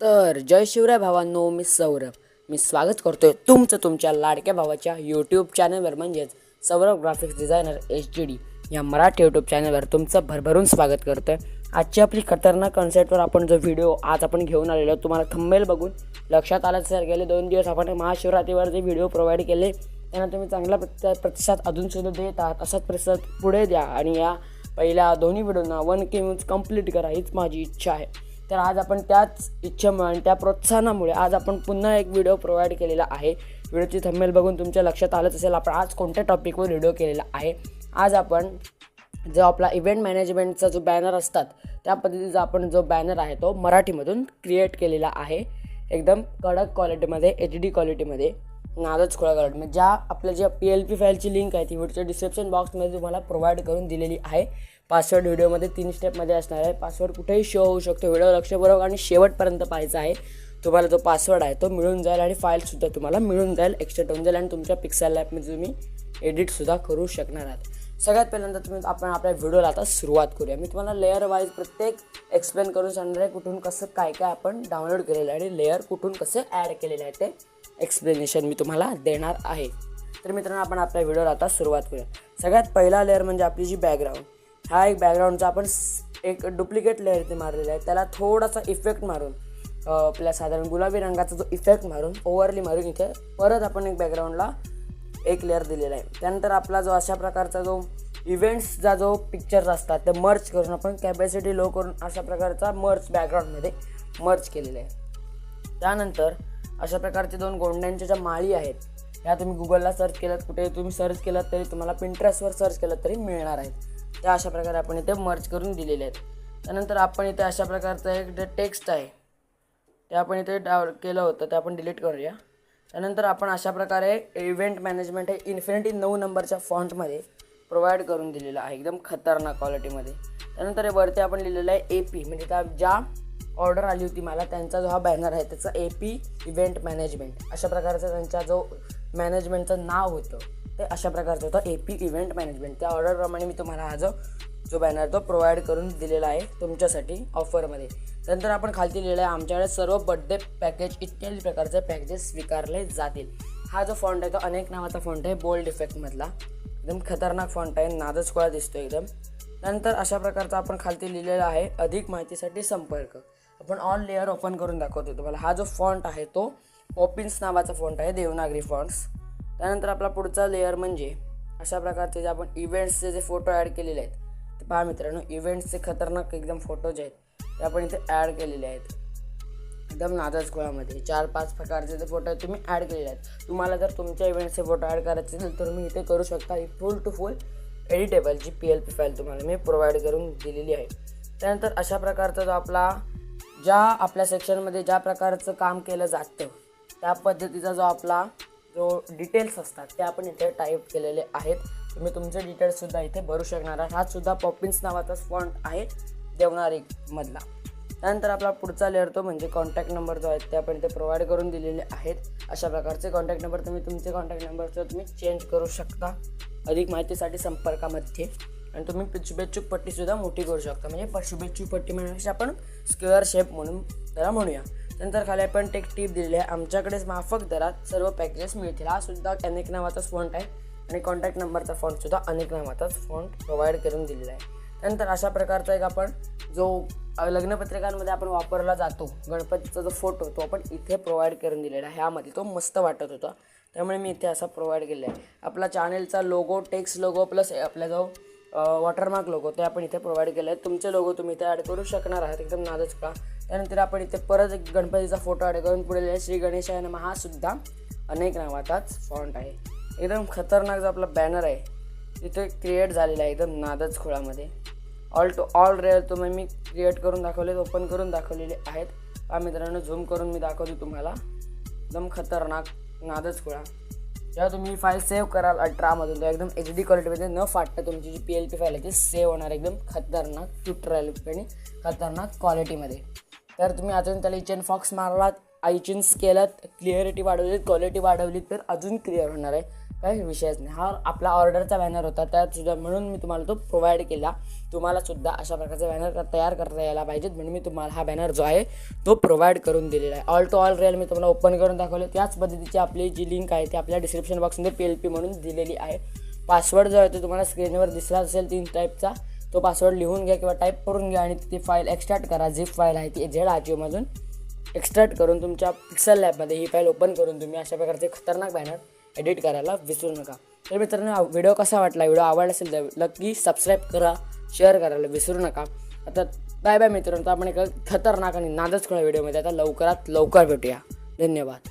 तर जय शिवराय भावांनो मी सौरभ. मी स्वागत करतोय तुमचं तुमच्या लाडक्या भावाच्या यूट्यूब चॅनलवर म्हणजेच Saurabh graphics designer H D D या मराठी यूट्यूब चॅनलवर तुमचं भरभरून स्वागत करतोय. आजची आपली खतरनाक कन्सेप्टवर आपण जो व्हिडिओ आज आपण घेऊन आलेलो तुम्हाला थंबेल बघून. लक्षात आलं सर गेले दोन दिवस आपण महाशिवरात्रीवर जे व्हिडिओ प्रोव्हाइड केले त्यांना तुम्ही चांगला प्रति प्रतिसाद अजूनसुद्धा देत आहात. असाच प्रतिसाद पुढे द्या आणि या पहिल्या दोन्ही व्हिडिओना वन के व्ह्यूज कंप्लीट करा हीच माझी इच्छा आहे. तर आज आपण त्याच इच्छेमुळे आणि त्या प्रोत्साहनामुळे आज आपण पुन्हा एक व्हिडिओ प्रोव्हाइड केलेला आहे. व्हिडिओची थंबेल बघून तुमच्या लक्षात आलंच असेल आपण आज कोणत्या टॉपिकवर व्हिडिओ केलेला आहे? आज आपण जो आपला इव्हेंट मॅनेजमेंटचा जो बॅनर असतात त्या पद्धतीचा आपण जो बॅनर आहे तो मराठीमधून क्रिएट केलेला आहे. एकदम कडक क्वालिटीमध्ये एच डी क्वालिटीमध्ये नादच खोळा क्वालिटीमध्ये म्हणजे ज्या आपल्या ज्या पी एल पी फाईलची लिंक आहे ती व्हिडिओच्या डिस्क्रिप्शन बॉक्समध्ये तुम्हाला प्रोव्हाइड करून दिलेली आहे. पासवर्ड व्हिडिओमध्ये तीन स्टेपमध्ये असणार आहे. पासवर्ड कुठेही शो होऊ शकतो. व्हिडिओ लक्षपूर्वक आणि शेवटपर्यंत पाहायचा आहे. तुम्हाला जो पासवर्ड आहे तो मिळून जाईल आणि फाईलसुद्धा तुम्हाला मिळून जाईल एक्स्टेट होऊन जाईल आणि तुमच्या पिक्सेल ॲपमध्ये तुम्ही एडिटसुद्धा करू शकणार आहात. सगळ्यात पहिल्यांदा तुम्ही आपण आपल्या व्हिडिओला आता सुरुवात करूया. मी तुम्हाला लेअर वाईज प्रत्येक एक्सप्लेन करून सांगणार आहे कुठून कसं काय काय आपण डाउनलोड केलेलं आहे आणि लेअर कुठून कसं ॲड केलेलं आहे ते एक्सप्लेनेशन मी तुम्हाला देणार आहे. तर मित्रांनो आपण आपल्या व्हिडिओला आता सुरुवात करूया. सगळ्यात पहिला लेअर म्हणजे आपली जी बॅकग्राऊंड हा एक बॅकग्राऊंडचा आपण स- एक डुप्लिकेट लेअर इथे मारलेला आहे. त्याला थोडासा इफेक्ट मारून आपल्या साधारण गुलाबी रंगाचा जो इफेक्ट मारून ओव्हरली मारून इथे परत आपण एक बॅकग्राऊंडला एक लेअर दिलेला आहे. त्यानंतर आपला जो अशा प्रकारचा जो इव्हेंट्सचा जो पिक्चर्स असतात ते मर्च करून आपण कॅपॅसिटी लो करून अशा प्रकारचा मर्च बॅकग्राऊंडमध्ये मर्च केलेला आहे. त्यानंतर अशा प्रकारचे दोन गोंड्यांच्या ज्या माळी आहेत ह्या तुम्ही गुगलला सर्च केलात कुठे तुम्ही सर्च केलात तरी तुम्हाला पिंट्रेसवर सर्च केलं तरी मिळणार आहेत. त्या अशा प्रकारे आपण इथे मर्च करून दिलेले आहेत. त्यानंतर आपण इथे अशा प्रकारचं एक जे टेक्स्ट आहे ते आपण इथे डाव केलं होतं ते आपण डिलीट करूया. त्यानंतर आपण अशा प्रकारे इव्हेंट मॅनेजमेंट हे इन्फिनिटी नऊ नंबरच्या फॉन्टमध्ये प्रोव्हाइड करून दिलेलं आहे एकदम खतरनाक क्वालिटीमध्ये त्यानंतर हे वरती आपण लिहिलेलं आहे ए पी म्हणजे त्या ज्या ऑर्डर आली होती मला त्यांचा जो हा बॅनर आहे त्याचा ए पी इव्हेंट मॅनेजमेंट अशा प्रकारचा त्यांचा जो मॅनेजमेंटचं नाव होतं. ते अशा प्रकारचं होतं. ए पी इव्हेंट मॅनेजमेंट त्या ऑर्डरप्रमाणे मी तुम्हाला हा जो जो बॅनर तो प्रोव्हाइड करून दिलेला आहे तुमच्यासाठी ऑफरमध्ये त्यानंतर आपण खालती लिहिलं आहे आमच्याकडे सर्व बड्डे पॅकेज इत्यादी प्रकारचे पॅकेजेस स्वीकारले जातील. हा जो फॉन्ट आहे तो अनेक नावाचा फॉन्ट आहे बोल्ड इफेक्टमधला एकदम खतरनाक फॉन्ट आहे नादच कोळा दिसतो एकदम. त्यानंतर अशा प्रकारचा आपण खालती लिहिलेला आहे अधिक माहितीसाठी संपर्क. आपण ऑल लेअर ओपन करून दाखवतो तुम्हाला. हा जो फॉन्ट आहे तो ओपिन्स नावाचा फॉन्ट आहे देवनागरी फॉन्ट्स त्यानंतर आपला पुढचा लेअर म्हणजे अशा प्रकारचे जे आपण इव्हेंट्सचे जे फोटो ॲड केलेले आहेत. ते पहा मित्रांनो इव्हेंट्सचे खतरनाक एकदम फोटो जे आहेत ते आपण इथे ॲड केलेले आहेत. एकदम नादच गोळामध्ये. चार पाच प्रकारचे जे फोटो आहेत तुम्ही ॲड केलेले आहेत. तुम्हाला जर तुमच्या इव्हेंटचे फोटो ॲड करायचे असेल तर तुम्ही इथे करू शकता ही फुल टू फुल एडिटेबल जी पी एल पी फाईल तुम्हाला मी प्रोव्हाइड करून दिलेली आहे. त्यानंतर अशा प्रकारचा जो आपला ज्या आपल्या सेक्शनमध्ये ज्या प्रकारचं काम केलं जातं त्या पद्धतीचा जो आपला जो डिटेल्स असतात ते आपण इथे टाईप केलेले आहेत. तुम्ही तुमचे डिटेल्ससुद्धा इथे भरू शकणार आहात. हासुद्धा पॉपिन्स नावाचाच फॉन्ट आहे देवनारीमधला त्यानंतर आपला पुढचा लेअर तो म्हणजे कॉन्टॅक्ट नंबर जो आहे ते आपण इथे प्रोव्हाइड करून दिलेले आहेत. अशा प्रकारचे कॉन्टॅक्ट नंबर तुम्ही तुमचे कॉन्टॅक्ट नंबरचं तुम्ही चेंज करू शकता अधिक माहितीसाठी संपर्कामध्ये. आणि तुम्ही शुभेच्छुक पट्टीसुद्धा मोठी करू शकता. म्हणजे शुभेच्छुक पट्टी म्हणण्यापेक्षा आपण स्क्वेअर शेप म्हणून त्याला म्हणूया. नंतर खाली आपण टेक टीप दिलेली आहे. आमच्याकडेच माफक दरात सर्व पॅकेजेस मिळतील. हा सुद्धा अनेक नावाचाच फॉन्ट आहे. आणि कॉन्टॅक्ट नंबरचा फॉन्टसुद्धा अनेक नावाचाच फॉन्ट प्रोव्हाइड करून दिलेला आहे. त्यानंतर अशा प्रकारचा एक आपण जो लग्नपत्रिकांमध्ये आपण वापरला जातो गणपतीचा जो फोटो तो आपण इथे प्रोव्हाइड करून दिलेला आहे. ह्यामध्ये तो मस्त वाटत होता. त्यामुळे मी इथे असा प्रोव्हाइड केला आहे. आपला चॅनेलचा लोगो टेक्स लोगो प्लस आपला जो वॉटरमार्क लोगो ते आपण इथे प्रोव्हाइड केले आहेत तुमचे लोगो तुम्ही इथे ॲड करू शकणार आहात. एकदम नादच का? त्यानंतर आपण इथे परत एक गणपतीचा फोटो ॲड करून पुढे श्री गणेश आहे हा सुद्धा अनेक नावाचाच फॉन्ट आहे. एकदम खतरनाक जो आपला बॅनर आहे तिथे क्रिएट झालेला आहे. एकदम नादच खोळामध्ये. ऑल टू ऑल रेअर तुम्ही मी क्रिएट करून दाखवले ओपन करून दाखवलेले आहेत. हा मित्रांनो झूम करून मी दाखवतो तुम्हाला. एकदम खतरनाक नादच खोळा. जेव्हा तुम्ही फाईल सेव्ह कराल अल्ट्रामधून तेव्हा एकदम एच डी क्वालिटीमध्ये न फाटता तुमची जी पी एल पी फाईल आहे ती सेव्ह होणार एकदम खतरनाक ट्युटरल आणि खतरनाक क्वालिटीमध्ये तर तुम्ही अजून त्याला इचन फॉक्स मारलात आयचिन्स केलात क्लिअरिटी वाढवलीत क्वालिटी वाढवलीत तर अजून क्लिअर होणार आहे. काही विषयच नाही. हा आपला ऑर्डरचा बॅनर होता त्यात सुद्धा म्हणून मी तुम्हाला तो प्रोव्हाइड केला. तुम्हाला सुद्धा अशा प्रकारचा बॅनर तयार करता यायला पाहिजेत म्हणून मी तुम्हाला हा बॅनर जो आहे तो प्रोव्हाइड करून दिलेला आहे. ऑल टू ऑल रिअल मी तुम्हाला ओपन करून दाखवले. त्याच पद्धतीची आपली जी लिंक आहे ती आपल्या डिस्क्रिप्शन बॉक्समध्ये पी एल पी म्हणून दिलेली आहे. पासवर्ड जो आहे तो तुम्हाला स्क्रीनवर दिसला असेल तीन टाईपचा तो पासवर्ड लिहून घ्या किंवा टाईप करून घ्या आणि ती फाईल एक्स्ट्रॅक्ट करा. झिप फाईल आहे ती झेड आजीओमधून एक्स्ट्रॅक्ट करून तुमच्या पिक्सल लॅबमध्ये ही फाईल ओपन करून तुम्ही अशा प्रकारचे खतरनाक बॅनर एडिट करायला विसरू नका. तर मित्रांनो व्हिडिओ कसा वाटला व्हिडिओ आवडला असेल तर नक्की सबस्क्राईब करा शेअर करायला विसरू नका. आता बाय बाय मित्रांनो तर आपण एक खतरनाक आणि नादच खुळा व्हिडिओमध्ये आता लवकरात लवकर भेटूया. धन्यवाद.